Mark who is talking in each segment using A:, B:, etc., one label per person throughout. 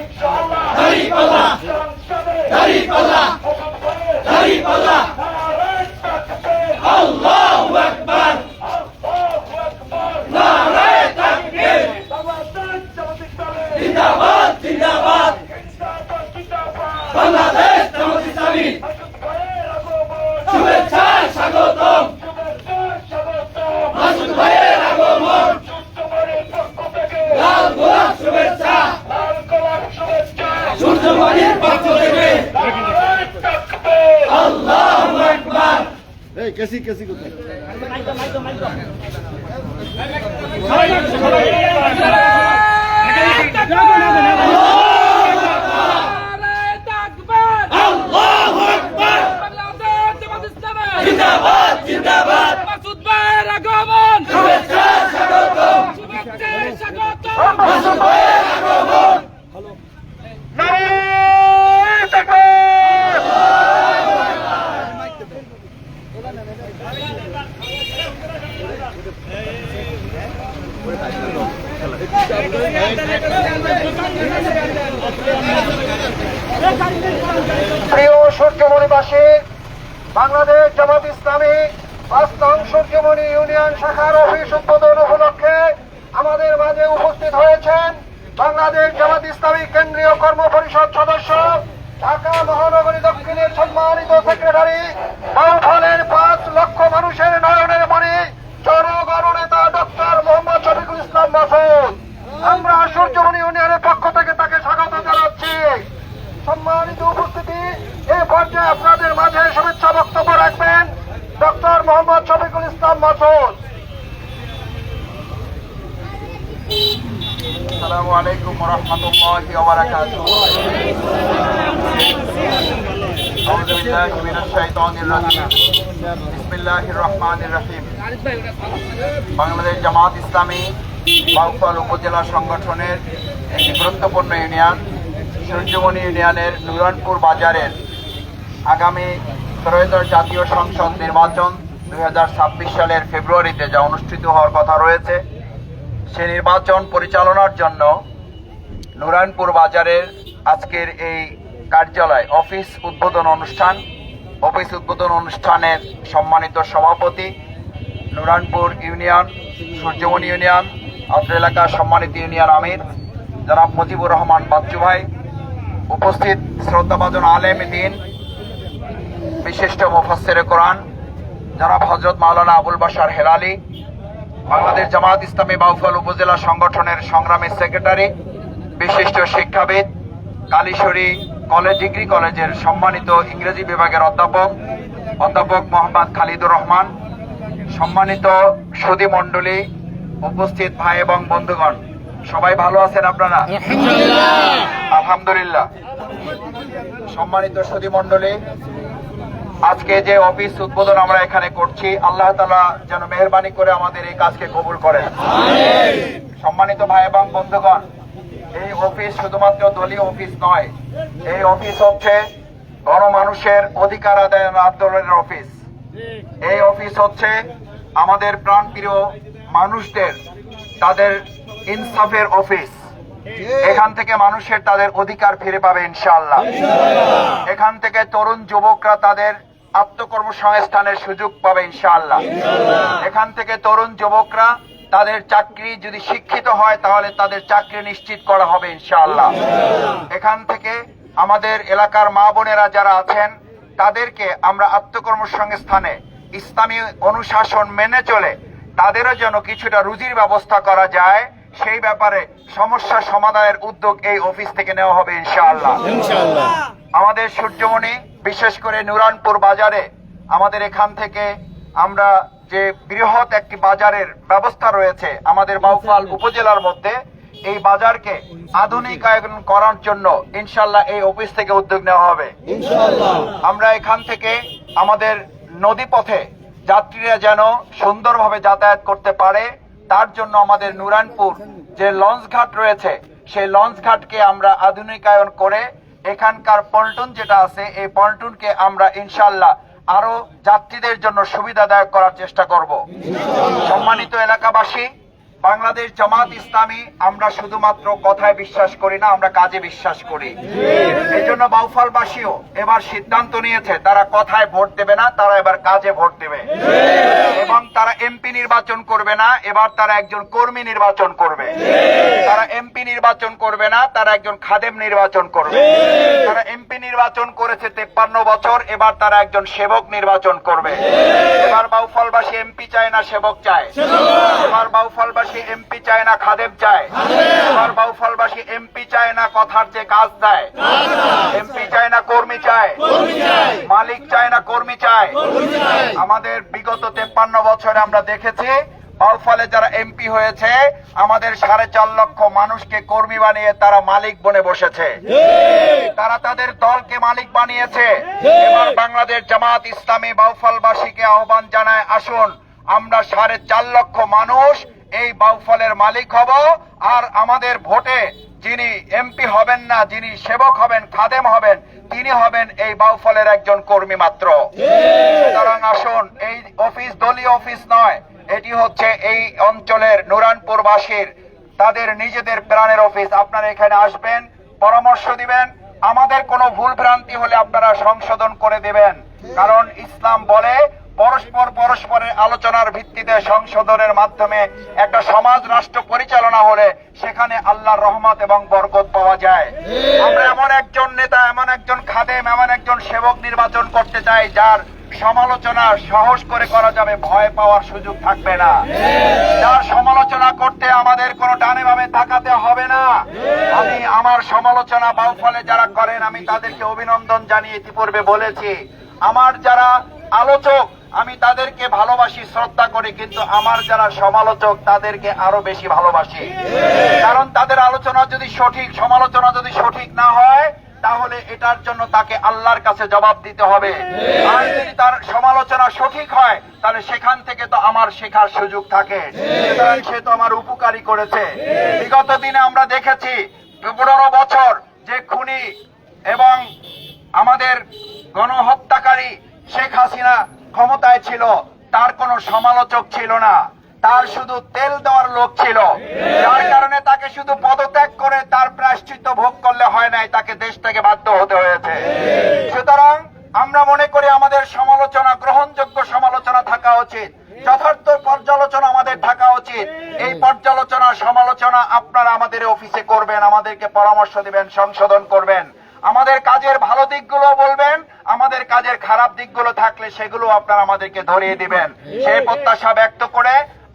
A: ইনশাআল্লাহ
B: দাঁড়িপাল্লা
C: কেসি কোথায়?
A: প্রিয় সূর্যমণিবাসী, বাংলাদেশ জামাত ইসলামী বাস্তব সূর্যমণি ইউনিয়ন শাখার অফিস উদ্বোধন উপলক্ষে আমাদের মাঝে উপস্থিত হয়েছেন বাংলাদেশ জামাত ইসলামী কেন্দ্রীয় কর্ম পরিষদ সদস্য, ঢাকা মহানগরী দক্ষিণের সম্মানিত সেক্রেটারি, বাউফলের পাঁচ লক্ষ মানুষের নয়নের মণি জনগণ নেতা ডক্টর মোহাম্মদ শফিকুল ইসলাম মাসুদ আমরা সূর্যমণি ইউনিয়নের পক্ষ থেকে তাকে স্বাগত জানাচ্ছি সম্মানিত উপস্থিতি এই পর্যায়ে আপনাদের মাঝে শুভেচ্ছা বক্তব্য রাখবেন ডক্টর মোহাম্মদ শফিকুল ইসলাম মাসুদ। বাংলাদেশ জামাত ইসলামী বাউফল উপজেলা সংগঠনের একটি গুরুত্বপূর্ণ ইউনিয়ন, সূর্যমণি ইউনিয়নের নুরনপুর বাজারের আগামী ত্রয়োদশ জাতীয় সংসদ নির্বাচন দুই হাজার ছাব্বিশ সালের ফেব্রুয়ারিতে যা অনুষ্ঠিত হওয়ার কথা রয়েছে, সে নির্বাচন পরিচালনার জন্য নুরায়ণপুর বাজারের আজকের এই কার্যালয়, অফিস উদ্বোধন অনুষ্ঠান, অফিস উদ্বোধন অনুষ্ঠানের সম্মানিত সভাপতি নুরায়ণপুর ইউনিয়ন, সূর্যমণি ইউনিয়ন অত্র এলাকার সম্মানিত ইউনিয়ন আমির, জনাব মুজিবুর রহমান বাচ্চু ভাই, উপস্থিত শ্রদ্ধাভাজন আলেম দিন বিশিষ্ট মুফাসসির কোরআন যারা হজরত মাওলানা আবুল বাশার হেলালি বাংলাদেশ জামাত ইসলামী বাউফল উপজেলা সংগঠনের সংগ্রামী সেক্রেটারি বিশিষ্ট শিক্ষাবিদ কালীশ্বরী কলেজ ডিগ্রি কলেজের সম্মানিত ইংরেজি বিভাগের অধ্যাপক অধ্যাপক মোহাম্মদ খালিদুর রহমান সম্মানিত সুদী মণ্ডলী উপস্থিত ভাই এবং বন্ধুগণ সবাই ভালো আছেন আপনারা? আলহামদুলিল্লাহ। সম্মানিত সুদী মণ্ডলী আজকে যে অফিস উদ্বোধন আমরা এখানে করছি, আল্লাহ তালা যেন মেহরবানি করে আমাদের এই কাজকে কবুল করেন। সম্মানিত ভাই এবং বন্ধুগণ, এই অফিস শুধুমাত্র দলীয় অফিস নয়, এই অফিস হচ্ছে গণমানুষের অধিকার আদায়ের আন্দোলনের অফিস। এই অফিস হচ্ছে আমাদের প্রাণপ্রিয় মানুষদের, তাদের ইনসাফের অফিস। এখান থেকে মানুষের তাদের অধিকার ফিরে পাবে ইনশাআল্লাহ। এখান থেকে তরুণ যুবকরা তাদের আত্মকর্মসংস্থানের সুযোগ পাবে ইনশাআল্লাহ। এখান থেকে তরুণ যুবকরা তাদের চাকরি যদি শিক্ষিত হয় তাহলে তাদের চাকরি নিশ্চিত করা হবে ইনশাআল্লাহ। এখান থেকে আমাদের এলাকার মা বোনেরা যারা আছেন তাদেরকে আমরা আত্মকর্মসংস্থানে ইসলামী অনুশাসন মেনে চলে তাদেরও যেন কিছুটা রুজির ব্যবস্থা করা যায় সেই ব্যাপারে সমস্যা সমাধানের উদ্যোগ এই অফিস থেকে নেওয়া হবে ইনশাআল্লাহ। আমাদের সূর্যমণি বিশেষ করে নুরানপুর বাজারে আমাদের এখান থেকে আমরা যে বৃহৎ একটি বাজারের ব্যবস্থা রয়েছে আমাদের বাউফাল উপজেলার মধ্যে এই বাজারকে আধুনিকায়ন করার জন্য ইনশাল্লাহ এই অফিস থেকে উদ্যোগ নেওয়া হবে। আমরা এখান থেকে আমাদের নদী পথে যাত্রীরা যেন সুন্দরভাবে যাতায়াত করতে পারে তার জন্য আমাদের নুরানপুর যে লঞ্চ ঘাট রয়েছে সেই লঞ্চ ঘাটকে আমরা আধুনিকায়ন করে এখানকার পল্টন যেটা আছে, এই পল্টনকে আমরা ইনশাল্লাহ আরও যাত্রীদের জন্য সুবিধাদায়ক করার চেষ্টা করব। সম্মানিত এলাকাবাসী বাংলাদেশ জামাত ইসলামী, আমরা শুধুমাত্র কথায় বিশ্বাস করি না, আমরা কাজে বিশ্বাস করি। এই জন্য বাউফলবাসীও এবার সিদ্ধান্ত নিয়েছে, তারা কথায় ভোট দেবে না, তারা এবার কাজে ভোট দেবে। এবং তারা এমপি নির্বাচন করবে না, এবার তারা একজন কর্মী নির্বাচন করবে। তারা এমপি নির্বাচন করবে না, তারা একজন খাদেম নির্বাচন করবে। তারা এমপি নির্বাচন করেছে তেপ্পান্ন বছর, এবার তারা একজন সেবক নির্বাচন করবে। এবার বাউফলবাসী এমপি চায় না, সেবক চায়। এবার বাউফলবাসী এমপি চায় না খাদেম চায়। এবার বাউফলবাসী এমপি চায় না কথার যে কাজ দেয়। এমপি চায় না কর্মী চায়। মালিক চায় না কর্মী চায়। আমাদের বিগত তেপ্পান্ন বছরে আমরা দেখেছি ফলে যারা এমপি হয়েছে, আমাদের সাড়ে চার লক্ষ মানুষকে কর্মী বানিয়ে তারা মালিক বনে বসেছে। তারা তাদের দলকে মালিক বানিয়েছে। এবার বাংলাদেশ জামাত ইসলামী বাউফলবাসীকে আহ্বান জানায়, আসুন, আমরা সাড়ে চার লক্ষ মানুষ এই বাউফলের মালিক হব আর আমাদের ভোটে যিনি এমপি হবেন না, যিনি সেবক হবেন, খাদেম হবেন, তিনি হবেন এই বাউফলের একজন কর্মী মাত্র। সুতরাং আসুন, এই অফিস দলীয় অফিস নয়, এটি হচ্ছে এই অঞ্চলের নুরানপুরবাসীর, তাদের নিজেদের প্রাণের অফিস। আপনারা এখানে আসবেন, পরামর্শ দিবেন, আমাদের কোনো ভুল ভ্রান্তি হলে আপনারা সংশোধন করে দেবেন। কারণ ইসলাম বলে পরস্পর পরস্পরের আলোচনার ভিত্তিতে সংশোধনের মাধ্যমে একটা সমাজ রাষ্ট্র পরিচালনা হলে সেখানে আল্লাহর রহমত এবং বরকত পাওয়া যায়। আমরা এমন একজন নেতা, এমন একজন খাদেম, এমন একজন সেবক নির্বাচন করতে চাই যার সমালোচনা সাহস করে করা যাবে, ভয় পাওয়ার সুযোগ থাকবে না। যার সমালোচনা করতে আমাদের কোনো ডানে ভাবে তাকাতে হবে না। আমি আমার সমালোচনা বাউফলে যারা করেন, আমি তাদেরকে অভিনন্দন জানিয়ে ইতিপূর্বে বলেছি। আমার যারা আলোচক আমি তাদেরকে ভালোবাসি, শ্রদ্ধা করি, কিন্তু আমার যারা সমালোচক, তাদেরকে আরও বেশি ভালোবাসি। কারণ তাদের আলোচনা যদি সঠিক, সমালোচনা যদি সঠিক না হয়, তাহলে এটার জন্য তাকে আল্লাহর কাছে জবাব দিতে হবে। আর যদি তার সমালোচনা সঠিক হয়, তাহলে সেখান থেকে তো আমার শেখার সুযোগ থাকে। সে তো আমার উপকারী করেছে। বিগত দিনে আমরা দেখেছি, পনেরো বছর যে খুনি এবং আমাদের গণহত্যাকারী শেখ হাসিনা ক্ষমতায় ছিল, তার কোনো সমালোচক ছিল না। তার শুধু তেল দেওয়ার লোক ছিল। যার কারণে তাকে শুধু পদত্যাগ করে তার প্রায়শ্চিত্ত ভোগ করলে হয় নাই, তাকে দেশ থেকে বাধ্য হতে হয়েছে। সুতরাং আমরা মনে করি আমাদের সমালোচনা, গ্রহণযোগ্য সমালোচনা থাকা উচিত। যথার্থ পর্যালোচনা আমাদের থাকা উচিত। এই পর্যালোচনা, সমালোচনা আপনারা আমাদের অফিসে করবেন, আমাদেরকে পরামর্শ দিবেন, সংশোধন করবেন। আমাদের কাজের ভালো দিকগুলো বলবেন। আমাদের কাজের খারাপ দিকগুলো থাকলে সেগুলো আপনারা আমাদেরকে ধরিয়ে দিবেন। সেই প্রত্যাশা ব্যক্ত করে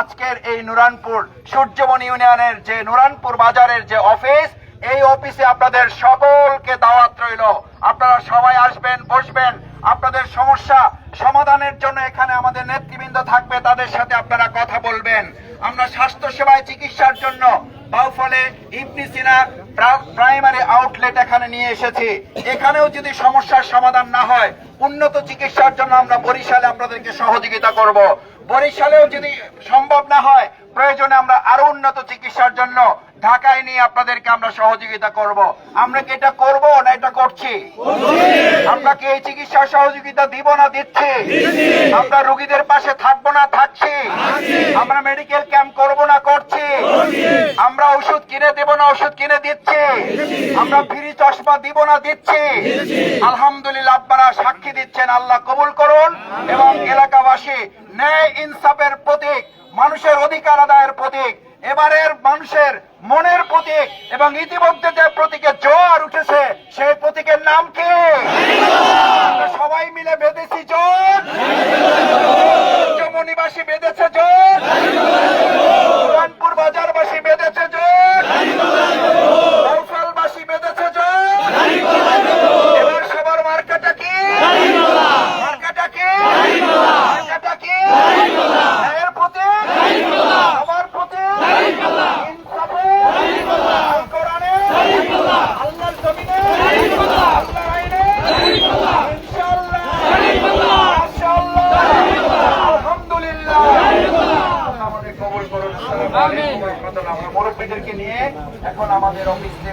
A: আজকের এই নুরানপুর সূর্যবন ইউনিয়নের যে নুরানপুর বাজারের যে অফিস এই অফিসে আপনাদের সকলকে দাওয়াত রইল। আপনারা সবাই আসবেন বসবেন। আপনাদের সমস্যা সমাধানের জন্য এখানে আমাদের নেতৃবৃন্দ থাকবে তাদের সাথে আপনারা কথা বলবেন। আমরা স্বাস্থ্য সেবায় চিকিৎসার জন্য বাউফলে ইবনি সিনা প্রা- প্রাইমারি আউটলেট এখানে নিয়ে এসেছি। এখানেও যদি সমস্যার সমাধান না হয়, উন্নত চিকিৎসার জন্য আমরা বরিশালে আপনাদেরকে সহযোগিতা করব। বরিশালেও যদি সম্ভব না হয়, প্রয়োজনে আমরা আরও উন্নত চিকিৎসার জন্য ঢাকায় নিয়ে আপনাদেরকে আমরা সহযোগিতা করব। আমরা কি এটা করব না এটা করছি? আমরা কি এই চিকিৎসা সহযোগিতা দিব না, দিচ্ছি? আমরা রোগীদের পাশে থাকব না, থাকছি? আমরা মেডিকেল ক্যাম্প করব না, করছি? আমরা ওষুধ কিনে দেব না, ওষুধ কিনে দিচ্ছি? আমরা ফ্রি চশমা দিব না, দিচ্ছি? আলহামদুলিল্লাহ আপনারা সাক্ষী দিচ্ছেন, আল্লাহ কবুল করুন এবং এলাকাবাসী ন্যায় ইনসাফের প্রতীক, মানুষের অধিকার আদায়ের প্রতীক এবারের মানুষের মনের প্রতীক এবং ইতিমধ্যে যে প্রতীকে জোয়ার উঠেছে, সেই প্রতীকের নাম কি? সবাই মিলে বেঁধেছি জোর জমনিবাসী বেঁধেছে জোর কানপুর বাজারবাসী বেঁধেছে জোর কৌশলবাসী বেঁধেছে জোর এবার সবার মার্কাটা কি মার্কাটা কি মার্কাটা কি ন্যায়ের প্রতি সবার প্রতি ইনসাফে আল কোরআনে আল্লাহর জমিনে আল্লাহর আইনে ইনশাআল্লাহ মাশাআল্লাহ আলহামদুলিল্লাহ আল্লাহ আমাদের কবুল করুন আসসালামু আলাইকুম ওয়া রাহমাতুল্লাহ আমরা মুরব্বীদেরকে নিয়ে এখন আমাদের অফিসে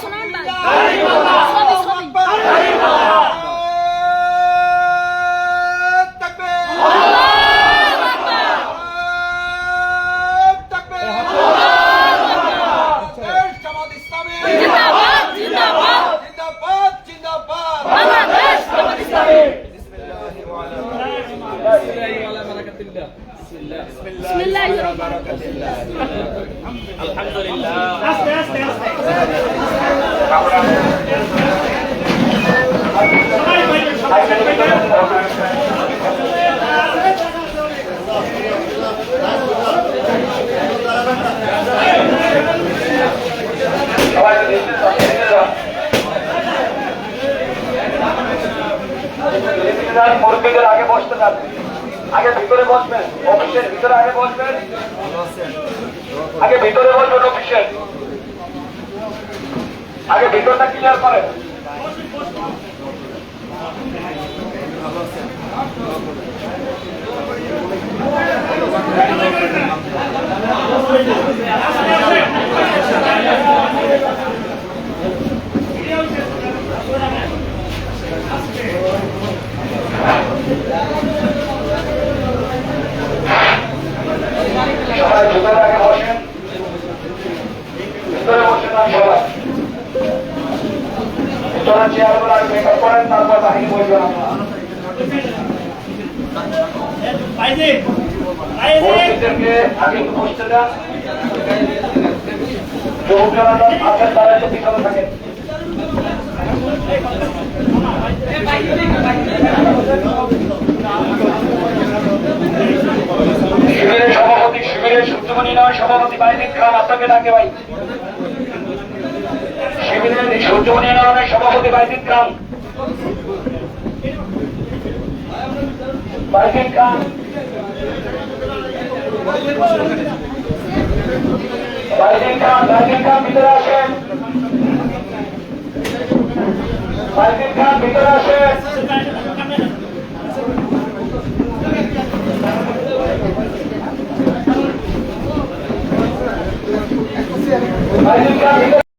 A: শোনান ভাই সবই সবই
D: তাকবীর তাকবীর দেশ জামাত ইসলামী
A: জিন্দাবাদ জিন্দাবাদ
D: জিন্দাবাদ জিন্দাবাদ
A: বাংলাদেশ জামাত ইসলামী বিসমিল্লাহির
D: মুরব্বীদের আগে বসতে যান আগে ভিতরে বসবেন, অফিসের ভিতরে আগে বসবেন। আগে ভিতরে বসবেন অফিসের। আগে ভিতরটা ক্লিয়ার করেন। সবাই ভিতরে আগে বসেন ভিতরে বসে না সবাই ভিতরে চেয়ারগুলো আগে মেকআপ করেন তারপর বাহিনী বসবেন আপনারা মসজিদদেরকে আগে একটু বসতে দেন যুবক যারা আছেন তারা একটু পিছনে থাকেন শিবিরের সভাপতি, শিবিরের সূর্যমণি নয়, সভাপতি বাইদিন খান আপনাকে ডাকে ভাই। শিবিরের সূর্যমণি নয়, সভাপতি বাইদিন খান খান বাইদিন খান বাইদিন খান ভিতরে আসেন বাইদিন খান ভিতরে আসেন বাইদিন খান ভিতরে